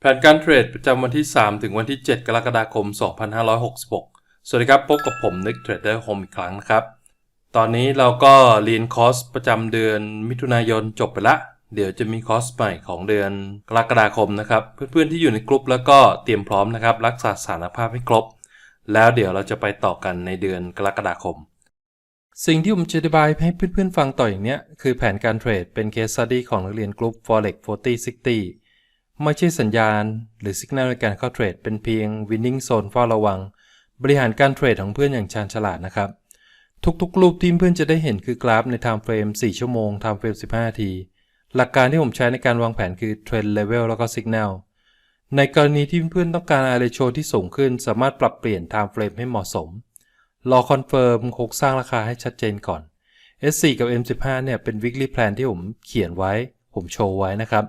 แผนการเทรดประจำวันที่ 3 ถึงวันที่ 7 กรกฎาคม 2566 สวัสดีครับ พบกับผมนึกเทรดเดอร์โฮมอีกครั้งนะครับ ตอนนี้เราก็เรียนคอร์สประจำเดือนมิถุนายนจบไปละ เดี๋ยวจะมีคอร์สใหม่ของเดือนกรกฎาคมนะครับ เพื่อนๆที่อยู่ในกลุ่มแล้วก็เตรียมพร้อมนะครับ รักษาสานภาพให้ครบ แล้วเดี๋ยวเราจะไปต่อกันในเดือนกรกฎาคม สิ่งที่ผมจะอธิบายให้เพื่อนๆฟังต่ออย่างเนี้ยคือแผนการเทรดเป็น case study ของนักเรียนกลุ่ม forex 4060 ไม่ใช่สัญญาณ หรือสัญญาณในการเข้าเทรด เป็นเพียง winning zone เฝ้าระวัง บริหารการเทรดของเพื่อนอย่างชาญฉลาดนะครับ ทุกๆ รูปที่เพื่อนจะได้เห็นคือกราฟใน time frame 4 ชั่วโมง time frame 15 นาที หลักการที่ผมใช้ในการวางแผนคือ trend level แล้วก็ signal ในกรณีที่เพื่อนต้องการ R ratio ที่สูงขึ้น สามารถปรับเปลี่ยน time frame ให้เหมาะสม รอคอนเฟิร์มโครงสร้างราคาให้ชัดเจนก่อน S4 กับ M15 เนี่ยเป็น weekly plan ที่ผมเขียนไว้ ผมโชว์ไว้นะครับ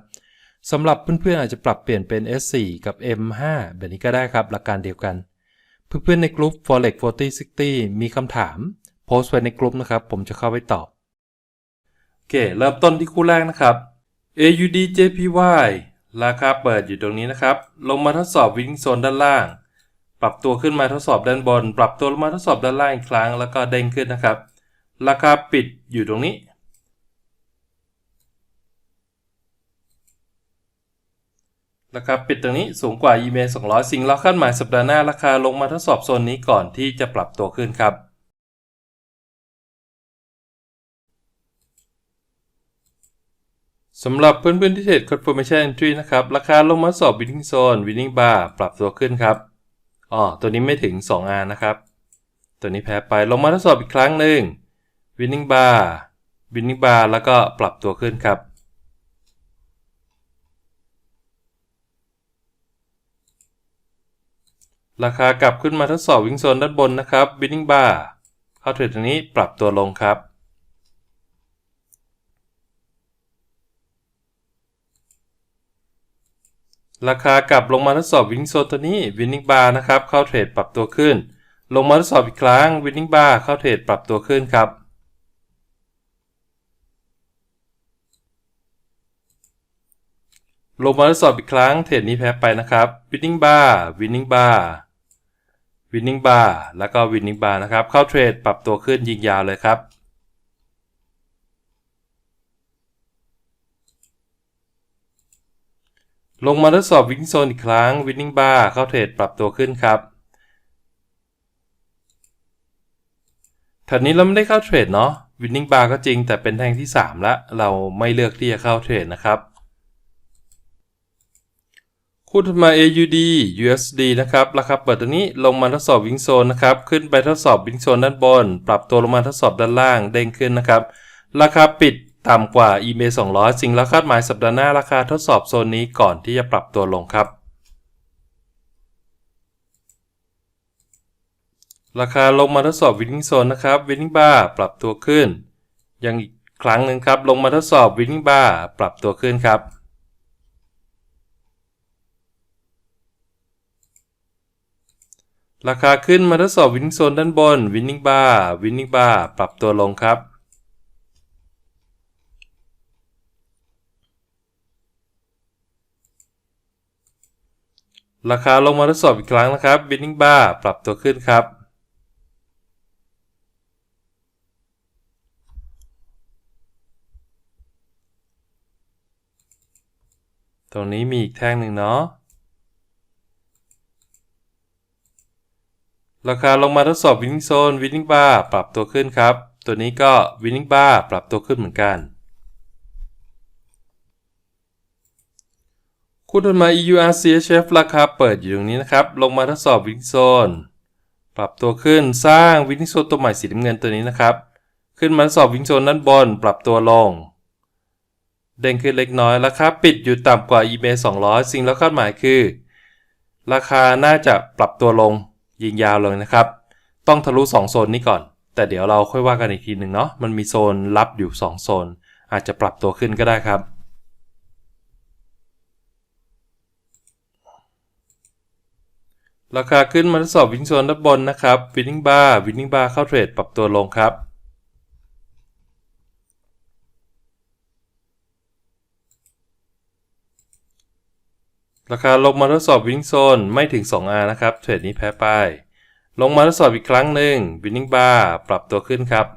สำหรับเพื่อนๆอาจจะปรับเปลี่ยนเป็น S4 กับ M5 แบบนี้ก็ได้ครับหลักการเดียวกัน เพื่อนๆในกลุ่ม Forex 4060 มีคำถาม โพสต์ไว้ในกลุ่มนะครับ ผมจะเข้าไปตอบ โอเค เริ่มต้นที่คู่แรกนะครับ AUD JPY ราคาเปิดอยู่ตรงนี้นะครับ ลงมาทดสอบวิ่งโซนด้านล่าง ปรับตัวขึ้นมาทดสอบด้านบน ปรับตัวลงมาทดสอบด้านล่างอีกครั้ง แล้วก็เด้งขึ้นนะครับ ราคาปิดอยู่ตรงนี้ ราคาปิดตรงนี้สูงกว่า EMA 200 สิ่งเราคาดหมายสัปดาห์หน้าราคาลงมาทดสอบโซนนี้ก่อนที่จะปรับตัวขึ้นครับ สำหรับเพื่อนๆที่เทรด confirmation entry นะครับ ราคาลงมาสอบ winning zone winning bar ปรับตัวขึ้นครับอ๋อตัวนี้ไม่ถึง 2 R นะครับ ตัวนี้แพ้ไปลงมาทดสอบอีกครั้งหนึ่ง winning bar winning bar แล้วก็ปรับตัวขึ้นครับ ราคากลับขึ้นมาทดสอบวิ่งโซนด้านบนนะครับ winning bar เข้าเทรดตรงนี้ปรับตัวลงครับ ราคากลับลงมาทดสอบวิ่งโซนตัวนี้ winning bar นะครับ เข้าเทรดปรับตัวขึ้น ลงมาทดสอบอีกครั้ง winning bar เข้าเทรดปรับตัวขึ้นครับ ลงมาทดสอบอีกครั้งเทรดนี้แพ้ไปนะครับ winning bar winning bar winning bar แล้วก็ winning bar นะครับ เข้าเทรดปรับตัวขึ้นยิงยาวเลยครับ ลงมาทดสอบ winning zone อีกครั้ง winning bar เข้าเทรดปรับตัวขึ้นครับแถวนี้เราไม่ได้เข้าเทรดเนาะ winning bar ก็จริงแต่เป็นแท่งที่3แล้วเราไม่เลือกที่จะเข้าเทรดนะครับ คู่ถัดมา AUD USD นะครับ ราคาเปิดตัวนี้ลงมาทดสอบวิ่งโซนนะครับ ขึ้นไปทดสอบวิ่งโซนด้านบน ปรับตัวลงมาทดสอบด้านล่าง เด้งขึ้นนะครับ ราคาปิดต่ำกว่า EMA 200 สิ่งเราคาดหมายสัปดาห์หน้าราคาทดสอบโซนนี้ก่อนที่จะปรับตัวลงครับ ราคาลงมาทดสอบ winning zone นะครับ winning bar ปรับตัวขึ้น ยังอีกครั้งหนึ่งครับ ลงมาทดสอบ winning bar ปรับตัวขึ้นครับ ราคาขึ้นมาทดสอบ winning zone ด้านบน winning bar winning bar ปรับตัวลงครับ ราคาลงมาทดสอบอีกครั้งนะครับ winning bar ปรับตัวขึ้นครับ ตรงนี้มีอีกแท่งหนึ่งเนาะ ราคาลงมาทดสอบ winning zone winning bar ปรับตัวขึ้นครับ ตัวนี้ก็ winning bar ปรับตัวขึ้นเหมือนกัน คู่ถัดมา EUR CHF ราคาเปิดอยู่ตรงนี้นะครับ ลงมาทดสอบ winning zone ปรับตัวขึ้นสร้าง winning zone ตัวใหม่สีน้ำเงินตัวนี้นะครับ ขึ้นมาทดสอบ winning zone ด้านบนปรับตัวลง เด้งขึ้นเล็กน้อยราคาปิดอยู่ต่ำกว่า EMA 200 สิ่งเราคาดหมายคือ ราคาน่าจะปรับตัวลง ยิงยาวเลยนะครับ ต้องทะลุ 2 โซนนี้ก่อน แต่เดี๋ยวเราค่อยว่ากันอีกทีหนึ่งเนาะมันมีโซนรับอยู่ 2 โซน อาจจะปรับตัวขึ้นก็ได้ครับ ราคาขึ้นมาทดสอบวิ่งโซนด้านบนนะครับ winning bar winning bar เข้าเทรดปรับตัวลงครับ ราคาลงมาทดสอบวิน n โซนไม่ถึง 2R นะครับ เทรดนี้แพ้ไป ลงมาทดสอบอีกครั้งหนึ่งวินนิ่งบาร์ปรับตัวขึ้นครับ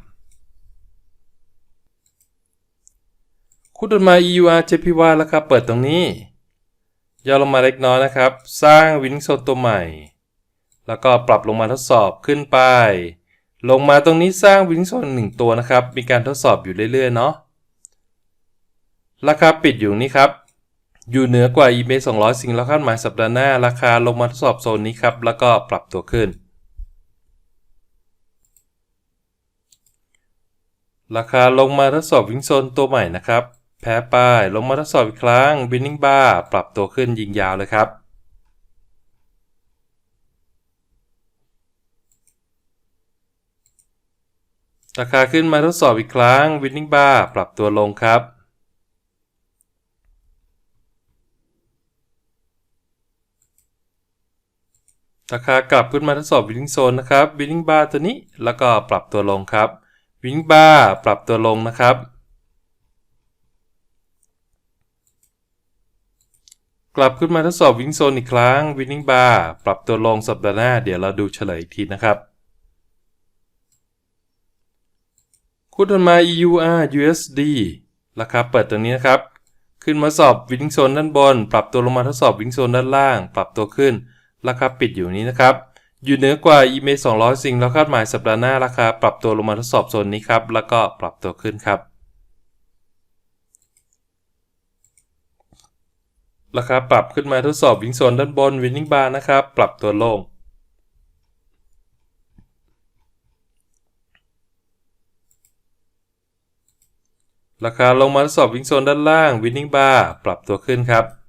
คู่ต่อมา EUR JPY ราคาเปิดตรงนี้ย่อลงมาเล็กน้อยนะครับ สร้างวิน n โซนตัวใหม่ แล้วก็ปรับลงมาทดสอบขึ้นไป ลงมาตรงนี้สร้างวิน n โซนหนึ่งตัวนะครับ มีการทดสอบอยู่เรื่อยๆเนาะ ราคาปิดอยู่นี่ครับ อยู่เหนือกว่า eBay 200 สิ่งแล้วคาดหมายสัปดาห์หน้า ราคาลงมาทดสอบโซนนี้ครับ แล้วก็ปรับตัวขึ้น ราคาลงมาทดสอบวิ่งโซนตัวใหม่นะครับ แพ้ป้าย ลงมาทดสอบอีกครั้ง Winning Bar ปรับตัวขึ้นยิงยาวเลยครับราคาขึ้นมาทดสอบอีกครั้ง Winning Bar ปรับตัวลงครับ ราคากลับขึ้นมาทดสอบ Winning Zone นะครับ Winning Bar ตัวนี้แล้วก็ปรับตัวลงครับ Winning Bar ปรับตัวลงนะครับ กลับขึ้นมาทดสอบ Winning Zone อีกครั้ง Winning Bar ปรับตัวลงสัปดาห์หน้า เดี๋ยวเราดูเฉลยอีกทีนะครับคู่ถัดมา EUR USD ราคาเปิดตรงนี้นะครับ ขึ้นมาสอบ Winning Zone ด้านบน ปรับตัวลงมาทดสอบ Winning Zone ด้านล่าง ปรับตัวขึ้น ราคาปิดอยู่นี้นะครับ อยู่เหนือกว่า EMA 200 สิ่งแล้วคาดหมายสัปดาห์หน้าราคาปรับตัวลงมาทดสอบโซนนี้ครับ แล้วก็ปรับตัวขึ้นครับ ราคาปรับขึ้นมาทดสอบวิ่งโซนด้านบน Winning Bar นะครับ ปรับตัวลงราคาลงมาทดสอบวิ่งโซนด้านล่าง Winning Bar ปรับตัวขึ้นครับ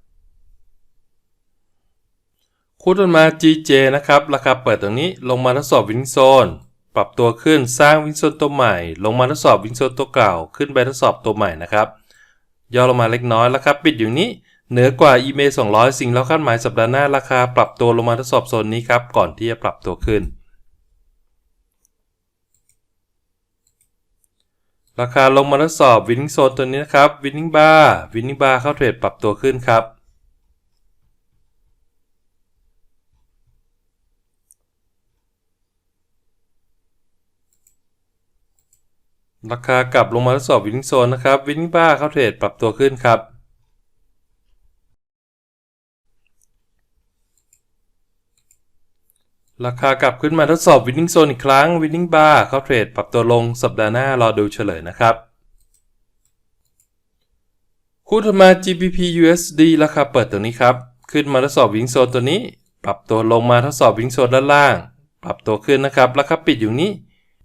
คู่ต่อมา GJ นะครับ ราคาเปิดตรงนี้ลงมาทดสอบวินโซน ปรับตัวขึ้นสร้างวินโซนตัวใหม่ ลงมาทดสอบวินโซนตัวเก่า ขึ้นไปทดสอบตัวใหม่นะครับ ย่อลงมาเล็กน้อยแล้วครับปิดอยู่นี้ เหนือกว่า EMA 200 สิ่งแล้วคาดหมายสัปดาห์หน้าราคาปรับตัวลงมาทดสอบโซนนี้ครับ ก่อนที่จะปรับตัวขึ้น ราคาลงมาทดสอบวิน n โซนตัวนี้นะครับ Winning Bar Winning Bar เข้าเทรดปรับตัวขึ้นครับ ราคากลับลงมาทดสอบวินโซนนะครับ Winning Bar เข้าเทรดปรับตัวขึ้นครับ ราคากลับขึ้นมาทดสอบ Winning Zone อีกครั้ง Winning Bar เข้าเทรดปรับตัวลงสัปดาห์หน้ารอดูเฉลยนะครับคู่ถัดมา GBP USD ราคาเปิดตรงนี้ครับ ขึ้นมาทดสอบ Winning Zone ตัวนี้ ปรับตัวลงมาทดสอบ Winning Zone ด้านล่าง ปรับตัวขึ้นนะครับ ราคาปิดอยู่นี้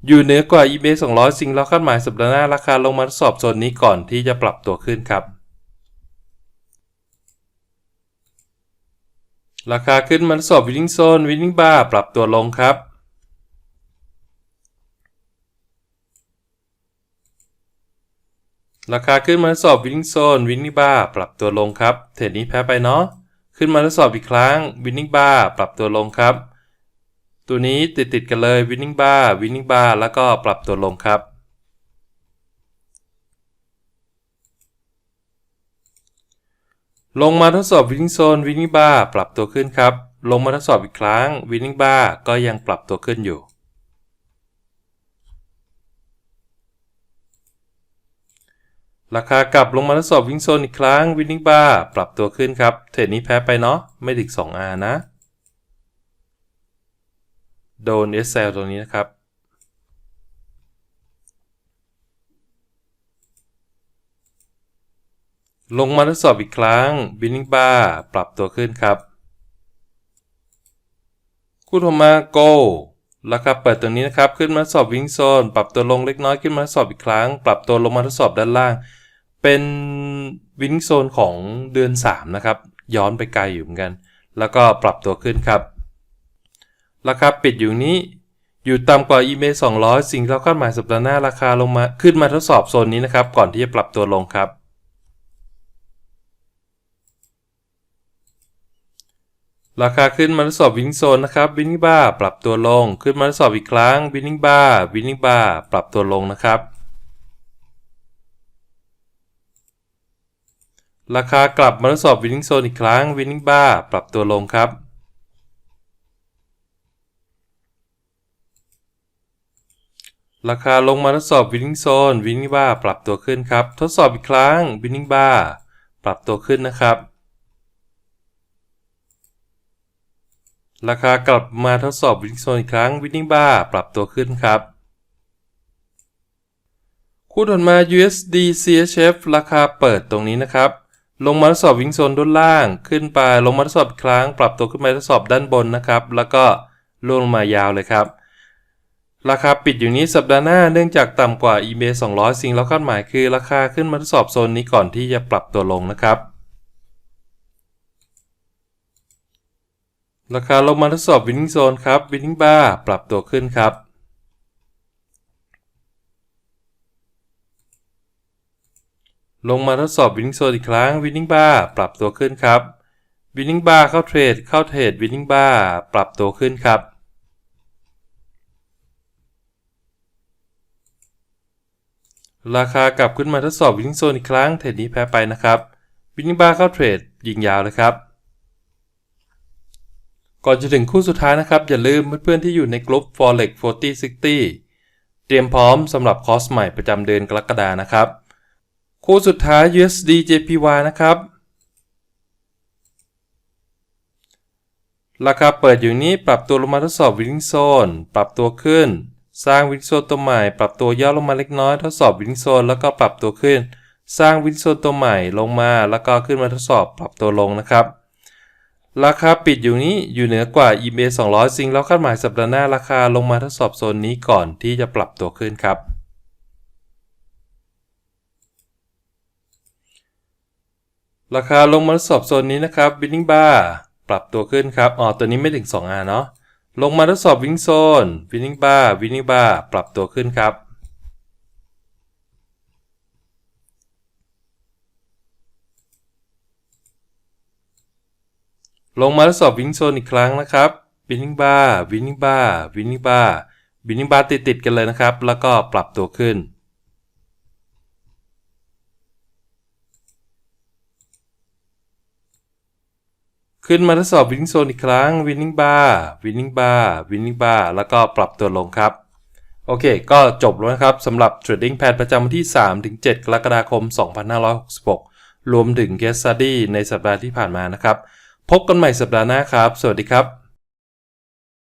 อยู่เหนือกว่า eBay 200 สิ่งเราคาดหมายสัปดาห์หน้าราคาลงมาทดสอบโซนนี้ก่อนที่จะปรับตัวขึ้นครับ ราคาขึ้นมาทดสอบ Winning Zone Winning Bar ปรับตัวลงครับราคาขึ้นมาทดสอบ Winning Zone Winning Bar ปรับตัวลงครับ เทรดนี้แพ้ไปเนาะขึ้นมาทดสอบอีกครั้ง Winning Bar ปรับตัวลงครับ ตัวนี้ติดติดกันเลย Winning Bar Winning Bar แล้วก็ปรับตัวลงครับ ลงมาทดสอบ Winning Zone Winning Bar ปรับตัวขึ้นครับ ลงมาทดสอบอีกครั้ง Winning Bar ก็ยังปรับตัวขึ้นอยู่ราคากลับลงมาทดสอบ Winning Zone อีกครั้ง Winning Bar ปรับตัวขึ้นครับ เทรดนี้แพ้ไปเนาะไม่ถึง 2R นะ โดน S l ตัวนี้นะครับ ลงมาทดสอบอีกครั้ง Winning Bar ปรับตัวขึ้นครับ คู่ต่อมา Go ราคาเปิดตรงนี้นะครับ ขึ้นมาสอบ Winning Zone ปรับตัวลงเล็กน้อยขึ้นมาสอบอีกครั้ง ปรับตัวลงมาทดสอบด้านล่าง เป็น Winning Zone ของเดือน 3 นะครับ ย้อนไปไกลอยู่เหมือนกัน แล้วก็ปรับตัวขึ้นครับ ราคาปิดอยู่นี้ อยู่ต่ำกว่า eBay 200 สิ่งที่เราคาดหมายสัปดาห์หน้าราคาลงมาขึ้นมาทดสอบโซนนี้นะครับ ก่อนที่จะปรับตัวลงครับ ราคาขึ้นมาทดสอบ Winning Zone นะครับ Winning Bar ปรับตัวลง ขึ้นมาทดสอบอีกครั้ง Winning Bar Winning Bar ปรับตัวลงนะครับราคากลับมาทดสอบ winning zone อีกครั้ง winning bar ปรับตัวลงครับ ราคาลงมาทดสอบ winning zone winning bar ปรับตัวขึ้นครับ ทดสอบอีกครั้ง winning bar ปรับตัวขึ้นนะครับ ราคากลับมาทดสอบ winning zone อีกครั้ง winning bar ปรับตัวขึ้นครับ คู่ถัดมา USD CHF ราคาเปิดตรงนี้นะครับ ลงมาทดสอบวิ่งโซนด้านล่าง ขึ้นไปลงมาทดสอบอีกครั้ง ปรับตัวขึ้นไปทดสอบด้านบนนะครับ แล้วก็ลงมายาวเลยครับ ราคาปิดอยู่นี้สัปดาห์หน้าเนื่องจากต่ำกว่า eBay 200 สิ่งเราคาดหมายคือ ราคาขึ้นมาทดสอบโซนนี้ก่อนที่จะปรับตัวลงนะครับ ราคาลงมาทดสอบ winning zone ครับ winning bar ปรับตัวขึ้นครับ ลงมาทดสอบ winning zone อีกครั้ง winning bar ปรับตัวขึ้นครับ winning bar เข้าเทรดเข้าเทรด winning bar ปรับตัวขึ้นครับ ราคากลับขึ้นมาทดสอบ winning zone อีกครั้งเทรดนี้แพ้ไปนะครับ winning bar เข้าเทรดยิงยาวเลยครับ ก่อนจะถึงคู่สุดท้ายนะครับ อย่าลืมเพื่อนๆที่อยู่ในกลุ่ม forex 4060 เตรียมพร้อมสำหรับคอร์สใหม่ประจำเดือนกรกฎานะครับ คู่สุดท้าย USD JPY นะครับ ราคาเปิดอยู่นี้ปรับตัวลงมาทดสอบ winning zone ปรับตัวขึ้น สร้าง winning zone ตัวใหม่ ปรับตัวย่อลงมาเล็กน้อย ทดสอบ winning zone แล้วก็ปรับตัวขึ้น สร้าง winning zone ตัวใหม่ลงมาแล้วก็ขึ้นมาทดสอบปรับตัวลงนะครับ ราคาปิดอยู่นี้อยู่เหนือกว่า eBay 200สิ่งเราคาดหมายสัปดาห์หน้าราคาลงมาทดสอบโซนนี้ก่อนที่จะปรับตัวขึ้นครับราคาลงมาทดสอบโซนนี้นะครับ winning bar ปรับตัวขึ้นครับ อ๋อ ตัวนี้ไม่ถึง 2R เนาะ ลงมาทดสอบวิ่งโซนวินนิ่งบาวินนิ่งบาปรับตัวขึ้นครับ ลงมาทดสอบวิ่งโซนอีกครั้งนะครับวินนิ่งบาวินนิ่งบาวินนิ่งบาวินนิ่งบาติดติดกันเลยนะครับ แล้วก็ปรับตัวขึ้น ขึ้นมาทดสอบวินนิ่งโซนอีกครั้งวินนิ่งบาร์วินนิ่งบาร์วินนิ่งบาร์แล้วก็ปรับตัวลงครับ โอเค ก็จบแล้วนะครับสำหรับ trading plan ประจำวันที่ 3-7 กรกฎาคม 2566 รวมถึง case study ในสัปดาห์ที่ผ่านมานะครับ พบกันใหม่สัปดาห์หน้าครับ สวัสดีครับ